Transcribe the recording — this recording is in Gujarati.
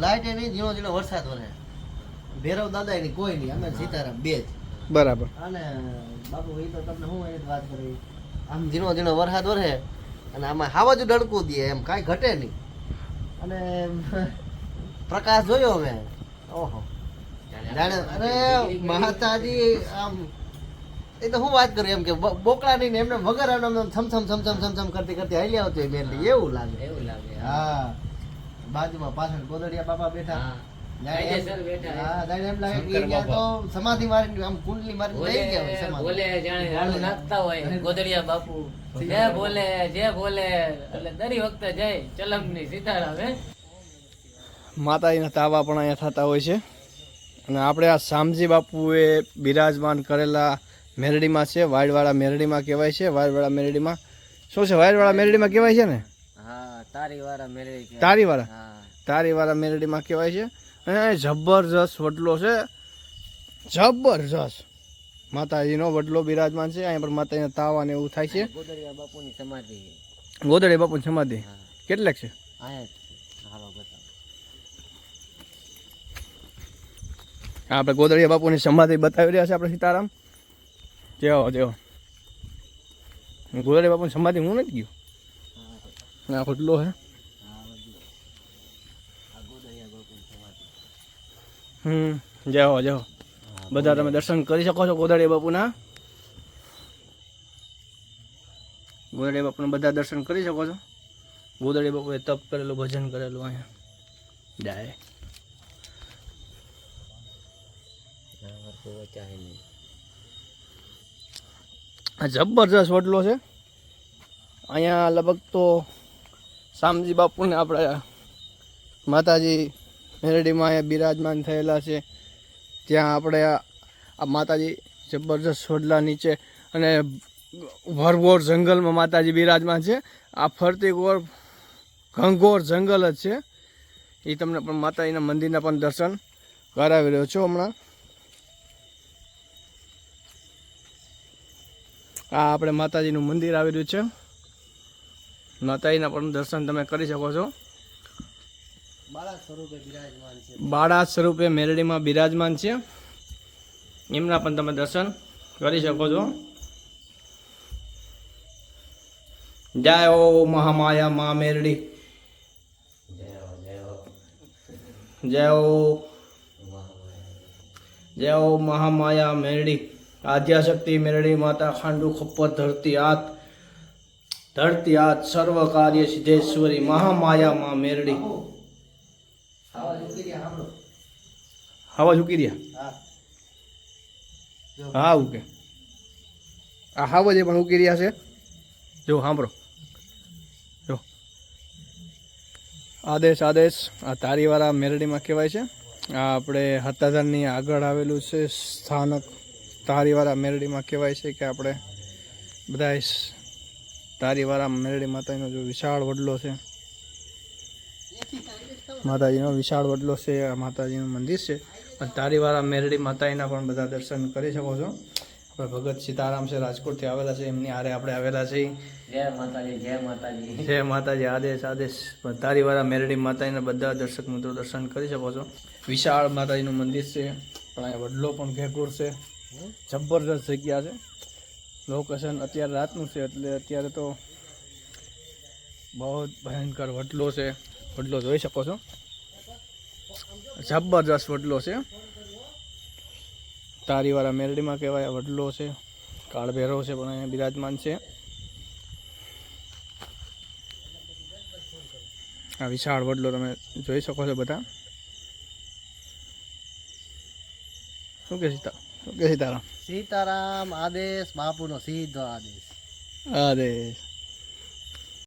લાઈટ એ નહીં ઝીણો ઝીણો વરસાદ વરે ભેરવ દાદા એની કોઈ નહીં અમે સીતારામ બે જ. બરાબર. અને બાપુ એ તો તમને હું એની જ વાત કરી. આમ ઝીણો ઝીણો વરસાદ વરે અને આમાં હાવ જ ડડકું દે એમ કાંઈ ઘટે નહીં. અને પ્રકાશ જોયો અમે. ઓહો. જાણે અરે માતાજી આમ એ તો હું વાત કરું એમ કે બોકડા નહીં એમને વગર આમ થમથમ થમથમ થમથમ કરતી કરતી હાલી આવતી હોય મેં એવું લાગે. એવું લાગે હા. બાજુમાં પાછળ ગોદડિયા બાપા બેઠા. બાપા. સમાધિ મારીને આમ કુંડલી મારીને લઈ ગયા બોલે જાણે નાખતા હોય ગોદડિયા બાપુ. જે બોલે જે બોલે એટલે દરેક વખતે જય સીતારામ હે? માતાજીના તાવા પણ અહીંયા થતા હોય છે. અને આપણે આ શામજી બાપુએ બિરાજમાન કરેલા મેરડીમાં છે વાડવાળા મેરડીમાં કહેવાય છે વાડવાળા મેરડીમાં. શું છે વાડવાળા મેરડીમાં કહેવાય છે ને? તારીવાળા તારીવાળા? મેરડીમાં કહેવાય છે. અને જબરજસ્ત વડલો છે. જબરજસ્ત. માતાજીનો વડલો બિરાજમાન છે. અહીંયા પર માતાજીના તાવા ને એવું થાય છે. ગોદડિયા બાપુની સમાધિ. ગોદડિયા બાપુની સમાધિ. કેટલાક છે? આપણે ગોદડીયા બાપુની સમાધિ બતાવી રહ્યા છે આપણે સીતારામ. જેવો જેવો. ગોદડિયા બાપુની સમાધિ હું નથી ગયો. છે આ બાપુની હમ, જાઓ જાઓ. બધા તમે દર્શન કરી શકો છો ગોદાળી બાપુના? ગોદાળી બાપુના બધા દર્શન કરી શકો છો? ગોદાળી બાપુએ તપ કરેલું, ભજન કરેલું અહીંયા. જાય. હે જબરજસ્ત વડલો છે. અહીંયા લગભગ તો શામજી બાપુને આપણે માતાજી મેરડીમાં અહીંયા બિરાજમાન થયેલા છે. ત્યાં આપણે આ માતાજી જબરજસ્ત વડલા નીચે અને ભરભોર જંગલમાં માતાજી બિરાજમાન છે. આ ફરતી ગોર ઘંઘોર જંગલ જ છે. એ તમને પણ માતાજીના મંદિરના પણ દર્શન કરાવી રહ્યો છું હમણાં. આ આપણે માતાજીનું મંદિર આવેલું છે. માતાજીના પણ દર્શન તમે કરી શકો છો. બાળા સ્વરૂપે મેરડીમાં બિરાજમાન છે. એમના પણ તમે દર્શન કરી શકો છો. જય ઓ મહામાયા મા મેરડી. જય ઓ જય ઓ મહામાયા મેરડી. આદ્યાશક્તિ મેરડી માતા ખાંડુ ખપ્પર ધરતી હાથ ધરતી આ સર્વ કાર્ય સિદ્ધેશ્વરી મહામાયા મા મેરડી. હવા ઝૂકી રહ્યા હા. હા ઉકે. આ હાવ જે પણ ઉકી રહ્યા છે. જો સાંભળો. જો. આદેશ આદેશ. આ તારીવાળા મેરડીમાં કહેવાય છે. આ આપણે હતાધારની આગળ આવેલું છે સ્થાનક તારીવાળા મેરડીમાં કહેવાય છે કે આપણે બધા તારીવાળા મેરડી માતાજીનો જો વિશાળ વડલો છે. માતાજીનો વિશાળ વડલો છે આ માતાજીનું મંદિર છે. અને તારીવાળા મેરડી માતાજીના પણ બધા દર્શન કરી શકો છો. આપણે ભગત સીતારામ છે રાજકોટથી આવેલા છે એમની હારે આપણે આવેલા છીએ. જય માતાજી જય માતાજી. જય માતાજી આદેશ આદેશ. તારીવાળા મેરડી માતાજીના બધા દર્શક મિત્રો દર્શન કરી શકો છો. વિશાળ માતાજીનું મંદિર છે પણ અહીંયા વડલો પણ ઘેઘોર છે. જબરદસ્ત જગ્યા છે. લોકેશન અત્યારે રાતનું છે એટલે અત્યારે તો બહુ જ ભયંકર વડલો છે. વડલો જોઈ શકો છો. જબરદસ્ત વડલો છે. તારીવાળા મેરડીમાં કહેવાય આ વડલો છે. કાળભેરો છે, પણ અહીંયા બિરાજમાન છે. આ વિશાળ વડલો તમે જોઈ શકો છો બધા. શું કે સીતા શું કે સીતારામ. સીતારામ આદેશ બાપુનો સીધો આદેશ. આદેશ.